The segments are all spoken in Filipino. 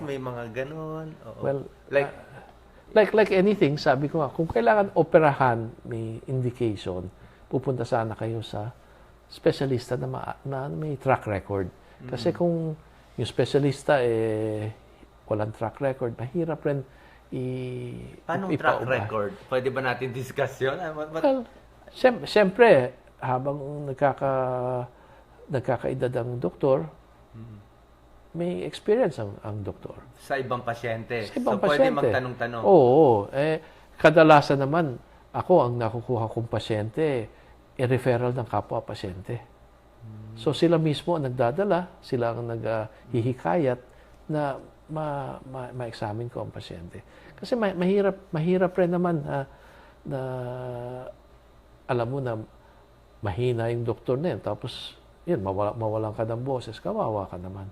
May mga ganon. Oo. Well, like, Like like anything, sabi ko nga, kung kailangan operahan, may indication, pupunta sana kayo sa specialista na, ma- na may track record. Kasi kung yung specialista eh walang track record, mahirap rin i paano track record? Pwede ba natin discuss yun? Ah, what- what- Well, siyem- siyempre, habang nagkaka nagkakaedad ang doktor, may experience ang, ang doktor. sa ibang pasyente. Sa ibang so, pwede pasyente. magtanong-tanong. Oo. Eh, kadalasan naman, ako ang nakukuha kong pasyente, eh, referral ng kapwa pasyente. So sila mismo ang nagdadala, sila ang naghihikayat na ma, ma, ma-examine ko ang pasyente. Kasi ma- mahirap, mahirap rin naman ah, na alam mo na mahina yung doktor na yun. Tapos, yun, mawala, mawalan ka ng boses, kawawa ka naman.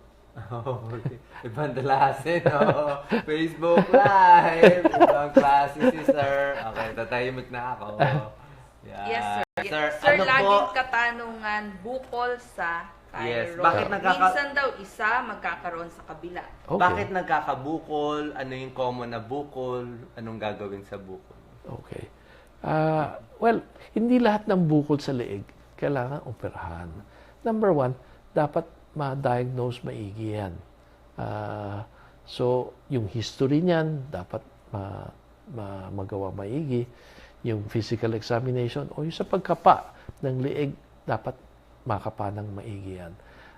Oh, okay. Ibang dalasin, oh. Facebook Live. Ibang klase si sir. Okay, tatahimik na ako. Yeah. Yes, sir. Yes, Sir, sir, ano po? laging katanungan, bukol sa thyroid. Yes, bakit nagkaka- Minsan daw isa, magkakaroon sa kabila. Okay. Bakit nagkakabukol? Ano yung common na bukol? Anong gagawin sa bukol? Okay. Ah, well, hindi lahat ng bukol sa leeg kailangan operahan. Number one, dapat ma-diagnose maigi yan. Ah, so, yung history niyan, dapat ma, ma- magawa maigi. Yung physical examination o yung sa pagkapa ng leeg, dapat makapa ng maigi yan.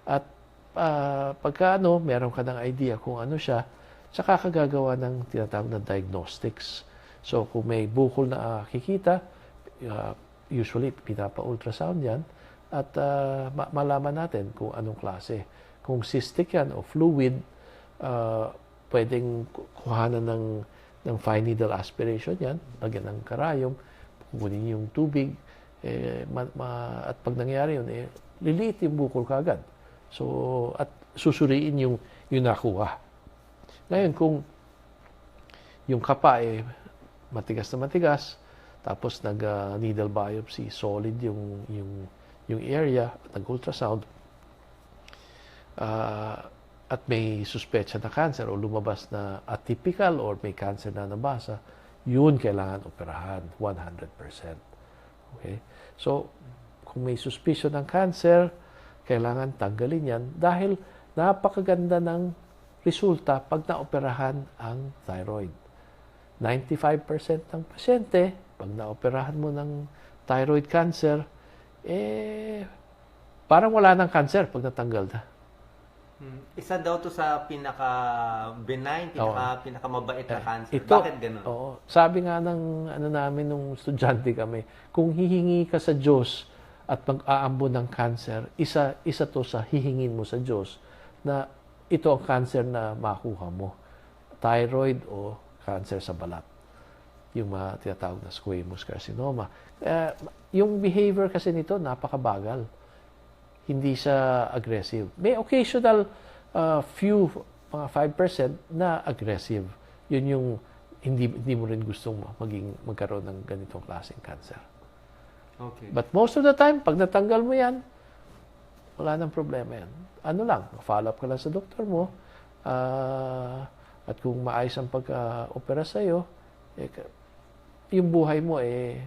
At ah, pagka ano, meron ka ng idea kung ano siya, saka ka gagawa ng tinatawag na diagnostics. So, kung may bukol na ah, kikita, ah, usually pinapa-ultrasound yan at ma- malaman natin kung anong klase. Kung cystic yan o fluid, ah, pwedeng ku- kuhanan ng, ng fine needle aspiration yan, lagyan ng karayom, kukunin yung tubig, eh, ma- ma- at pag nangyari yun, eh, liliit yung bukol kagad. So, at susuriin yung, yung nakuha. Ngayon, kung yung kapa eh, matigas na matigas, tapos nag ah, needle biopsy, solid yung yung yung area, nag-ultrasound, ah, at may suspecha na cancer o lumabas na atypical or may cancer na nabasa, yun kailangan operahan 100%. Okay? So, kung may suspicion ng cancer, kailangan tanggalin yan dahil napakaganda ng resulta pag naoperahan ang thyroid. 95% ng pasyente, pag naoperahan mo ng thyroid cancer, eh, parang wala ng cancer pag natanggal na. Hmm. Isa daw to sa pinaka-benign, pinaka, pinakamabait na cancer. Eh, Ito, Bakit ganun? Oo. Sabi nga ng ano namin nung estudyante kami, kung hihingi ka sa Diyos at mag-aambon ng cancer, isa isa to sa hihingin mo sa Diyos na ito ang cancer na makuha mo. Thyroid o cancer sa balat. Yung mga tinatawag na squamous carcinoma. Eh, yung behavior kasi nito napakabagal hindi siya aggressive. May occasional uh, few, mga 5% na aggressive. Yun yung hindi, hindi mo rin gustong maging, magkaroon ng ganitong klaseng cancer. Okay. But most of the time, pag natanggal mo yan, wala nang problema yan. Ano lang, follow up ka lang sa doktor mo, ah, at kung maayos ang pagka-opera sa'yo, eh, yung buhay mo eh,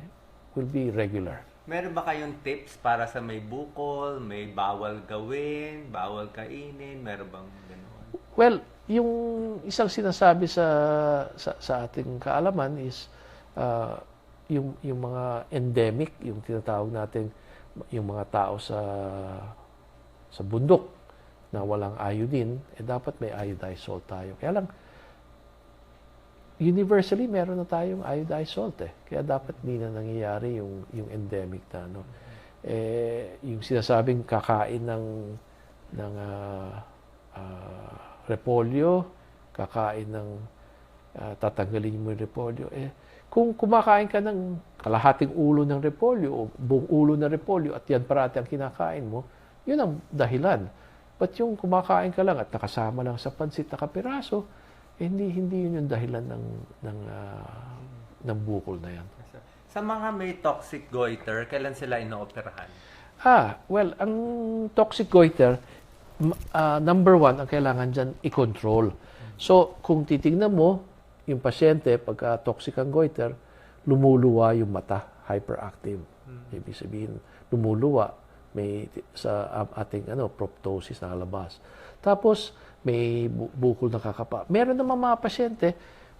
will be regular. Meron ba kayong tips para sa may bukol, may bawal gawin, bawal kainin, meron bang gano'n? Well, yung isang sinasabi sa sa, sa ating kaalaman is uh, yung yung mga endemic, yung tinatawag natin yung mga tao sa sa bundok na walang iodine, eh dapat may iodized salt tayo. Kaya lang universally meron na tayong iodized salt eh. Kaya dapat hindi na nangyayari yung yung endemic na ano. Eh yung sinasabing kakain ng ng ah, ah, repolyo, kakain ng ah, tatanggalin mo yung repolyo. Eh, kung kumakain ka ng kalahating ulo ng repolyo o buong ulo ng repolyo at yan parati ang kinakain mo, yun ang dahilan. But yung kumakain ka lang at nakasama lang sa pansit na kapiraso, hindi hindi yun yung dahilan ng ng ah, ng bukol na yan. Sa mga may toxic goiter, kailan sila inooperahan? Ah, well, ang toxic goiter, ah, number one, ang kailangan dyan, i-control. So, kung titignan mo, yung pasyente, pagka toxic ang goiter, lumuluwa yung mata, hyperactive. Ibig sabihin, lumuluwa, may sa ating ano, proptosis na kalabas. Tapos, may bu- bukol nakakapa. Meron naman mga pasyente,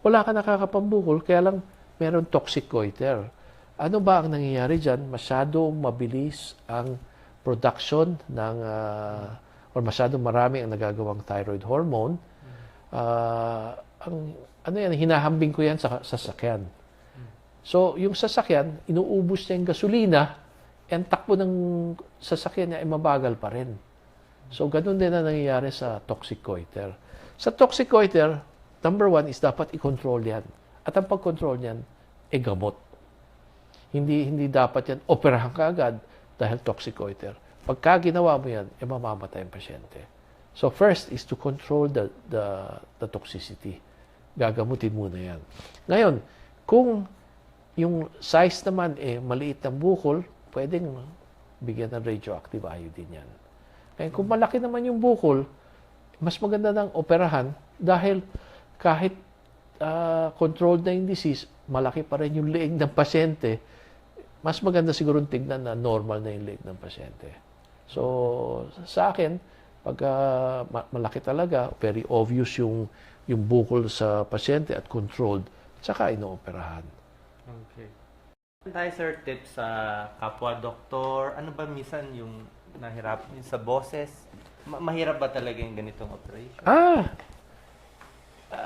wala ka nakakapambukol, kaya lang meron toxic goiter. Ano ba ang nangyayari dyan? Masyadong mabilis ang production ng, ah, or masyadong marami ang nagagawang thyroid hormone. Ah, ang, ano yan, hinahambing ko yan sa sasakyan. So, yung sasakyan, inuubos niya yung gasolina, and takbo ng sasakyan niya ay mabagal pa rin. So, ganun din ang nangyayari sa toxic goiter. Sa toxic goiter, number one is dapat i-control yan. At ang pag-control niyan, e gamot. Hindi hindi dapat yan operahan ka agad dahil toxic goiter. Pagka ginawa mo yan, e mamamatay ang pasyente. So first is to control the the the toxicity. Gagamutin muna yan. Ngayon, kung yung size naman eh maliit ng bukol, pwedeng bigyan ng radioactive iodine yan. Kaya kung malaki naman yung bukol, mas maganda ng operahan dahil kahit ah, controlled na yung disease, malaki pa rin yung leeg ng pasyente, mas maganda siguro tignan na normal na yung leeg ng pasyente. So, sa akin, pag ma- malaki talaga, very obvious yung, yung bukol sa pasyente at controlled, tsaka inooperahan. Okay. Tayo sir, tips sa kapwa doktor. Ano ba minsan yung nahirap yung sa boses? Ma- mahirap ba talaga yung ganitong operation? Ah!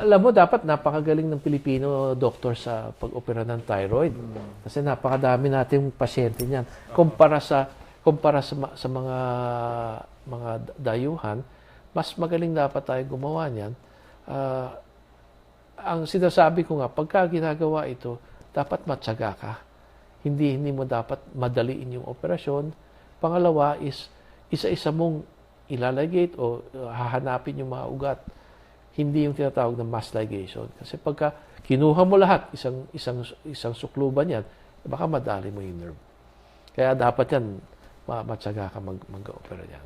Alam mo, dapat napakagaling ng Pilipino doktor sa pag-opera ng thyroid. Kasi napakadami nating pasyente niyan. Kumpara sa kumpara sa, sa mga mga dayuhan, mas magaling dapat tayo gumawa niyan. Ah, ang sinasabi ko nga, pagka ginagawa ito, dapat matyaga ka. Hindi, hindi mo dapat madaliin yung operasyon. Pangalawa is, isa-isa mong ilalagate o uh, hahanapin yung mga ugat. Hindi yung tinatawag na mass ligation. Kasi pagka kinuha mo lahat, isang, isang, isang sukluban yan, baka madali mo yung nerve. Kaya dapat yan, ma- matyaga ka mag, mag-opera yan.